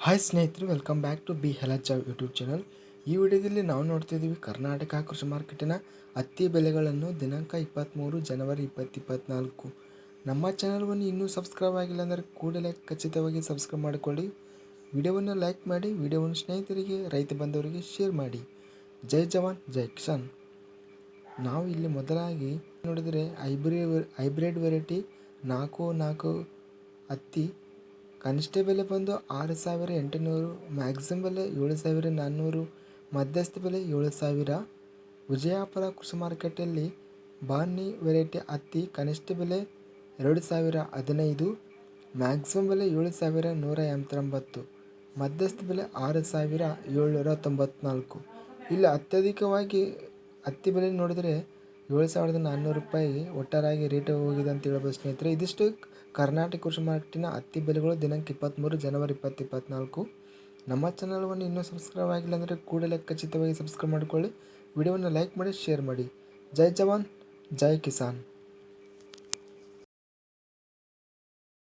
Hi ಸ್ನೇಹಿತರು welcome back to B ಹೆಲಜಾವ್ YouTube channel ಈ ವಿಡಿಯೋದಲ್ಲಿ ನಾವು ನೋಡ್ತಿದ್ದೀವಿ ಕರ್ನಾಟಕ ಕೃಷಿ ಮಾರ್ಕೆಟಿನ ಹತ್ತಿ ಬೆಲೆಗಳನ್ನು ದಿನಾಂಕ ಇಪ್ಪತ್ತ್ಮೂರು ಜನವರಿ ಇಪ್ಪತ್ತು ಇಪ್ಪತ್ತ್ನಾಲ್ಕು ನಮ್ಮ ಚಾನಲ್ವನ್ನು ಇನ್ನೂ ಸಬ್ಸ್ಕ್ರೈಬ್ ಆಗಿಲ್ಲ ಅಂದರೆ ಕೂಡಲೇ ಖಚಿತವಾಗಿ ಸಬ್ಸ್ಕ್ರೈಬ್ ಮಾಡಿಕೊಳ್ಳಿ. ವಿಡಿಯೋವನ್ನು ಲೈಕ್ ಮಾಡಿ, ವಿಡಿಯೋವನ್ನು ಸ್ನೇಹಿತರಿಗೆ, ರೈತ ಬಂದವರಿಗೆ ಶೇರ್ ಮಾಡಿ. ಜೈ ಜವಾನ್, ಜೈ ಕಿಸಾನ್. ನಾವು ಇಲ್ಲಿ ಮೊದಲಾಗಿ ನೋಡಿದರೆ ಹೈಬ್ರಿಡ್ ಹೈಬ್ರಿಡ್ ವೆರೈಟಿ ನಾಲ್ಕು ನಾಲ್ಕು ಹತ್ತಿ ಕನಿಷ್ಠ ಬೆಲೆ ಬಂದು ಆರು ಸಾವಿರ ಎಂಟುನೂರು ಮ್ಯಾಕ್ಸಿಮಮ್ ಬೆಲೆ ಏಳು ಸಾವಿರ ನಾನ್ನೂರು, ಮಧ್ಯಸ್ಥ ಬೆಲೆ ಏಳು ಸಾವಿರ. ವಿಜಯಪುರ ಕೃಷಿ ಮಾರ್ಕೆಟಲ್ಲಿ ಬಾನಿ ವೆರೈಟಿ ಹತ್ತಿ ಕನಿಷ್ಠ ಬೆಲೆ ಎರಡು ಸಾವಿರ ಹದಿನೈದು ಮ್ಯಾಕ್ಸಿಮಮ್ ಬೆಲೆ ಏಳು ಸಾವಿರ ನೂರ ಎಂಬತ್ತೊಂಬತ್ತು, ಮಧ್ಯಸ್ಥ ಬೆಲೆ ಆರು ಸಾವಿರ ಏಳ್ನೂರ ತೊಂಬತ್ನಾಲ್ಕು. ಇಲ್ಲಿ ಅತ್ಯಧಿಕವಾಗಿ ಹತ್ತಿ ಬೆಲೆ ನೋಡಿದರೆ ಏಳು ಸಾವಿರದ ನಾನ್ನೂರು ರೂಪಾಯಿ ಒಟ್ಟಾರಾಗಿ ರೇಟ್ ಹೋಗಿದೆ ಅಂತ ಹೇಳ್ಬೋದು ಸ್ನೇಹಿತರೆ ಇದಿಷ್ಟು ಕರ್ನಾಟಕ ಕೃಷಿ ಮಾರ್ಕೆಟಿನ ಹತ್ತಿ ಬೆಲೆಗಳು ದಿನಾಂಕ ಇಪ್ಪತ್ತ್ಮೂರು ಜನವರಿ ಇಪ್ಪತ್ತು ಇಪ್ಪತ್ತ್ನಾಲ್ಕು ನಮ್ಮ ಚಾನಲ್ವನ್ನು ಇನ್ನೂ ಸಬ್ಸ್ಕ್ರೈಬ್ ಆಗಿಲ್ಲ ಅಂದರೆ ಕೂಡಲೇ ಖಚಿತವಾಗಿ ಸಬ್ಸ್ಕ್ರೈಬ್ ಮಾಡಿಕೊಳ್ಳಿ. ವಿಡಿಯೋವನ್ನು ಲೈಕ್ ಮಾಡಿ, ಶೇರ್ ಮಾಡಿ. ಜೈ ಜವಾನ್, ಜೈ ಕಿಸಾನ್.